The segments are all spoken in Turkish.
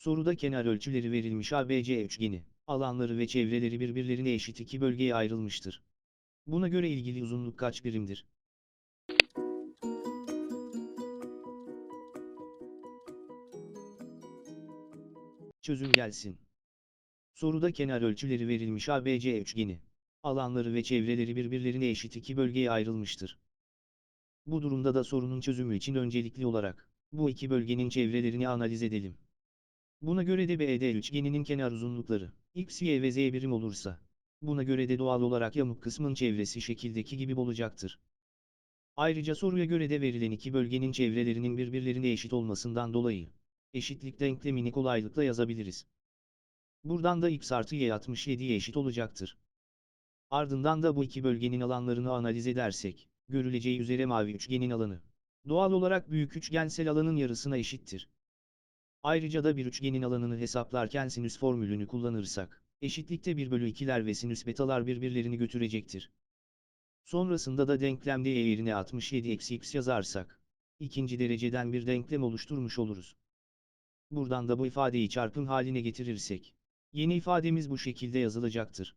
Soruda kenar ölçüleri verilmiş ABC üçgeni, alanları ve çevreleri birbirlerine eşit iki bölgeye ayrılmıştır. Buna göre ilgili uzunluk kaç birimdir? Çözüm gelsin. Soruda kenar ölçüleri verilmiş ABC üçgeni, alanları ve çevreleri birbirlerine eşit iki bölgeye ayrılmıştır. Bu durumda da sorunun çözümü için öncelikli olarak, bu iki bölgenin çevrelerini analiz edelim. Buna göre de BD üçgeninin kenar uzunlukları, x, y ve z birim olursa, buna göre de doğal olarak yamuk kısmın çevresi şekildeki gibi olacaktır. Ayrıca soruya göre de verilen iki bölgenin çevrelerinin birbirlerine eşit olmasından dolayı, eşitlik denklemini kolaylıkla yazabiliriz. Buradan da x artı y 67'ye eşit olacaktır. Ardından da bu iki bölgenin alanlarını analiz edersek, görüleceği üzere mavi üçgenin alanı, doğal olarak büyük üçgensel alanın yarısına eşittir. Ayrıca da bir üçgenin alanını hesaplarken sinüs formülünü kullanırsak, eşitlikte 1 bölü 2'ler ve sinüs betalar birbirlerini götürecektir. Sonrasında da denklemde y yerine 67 eksi x yazarsak, ikinci dereceden bir denklem oluşturmuş oluruz. Buradan da bu ifadeyi çarpım haline getirirsek, yeni ifademiz bu şekilde yazılacaktır.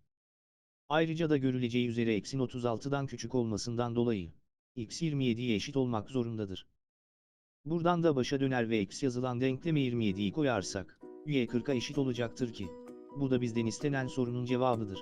Ayrıca da görüleceği üzere eksin 36'dan küçük olmasından dolayı, x 27'ye eşit olmak zorundadır. Buradan da başa döner ve x yazılan denkleme 27'yi koyarsak, y 40'a eşit olacaktır ki, bu da bizden istenen sorunun cevabıdır.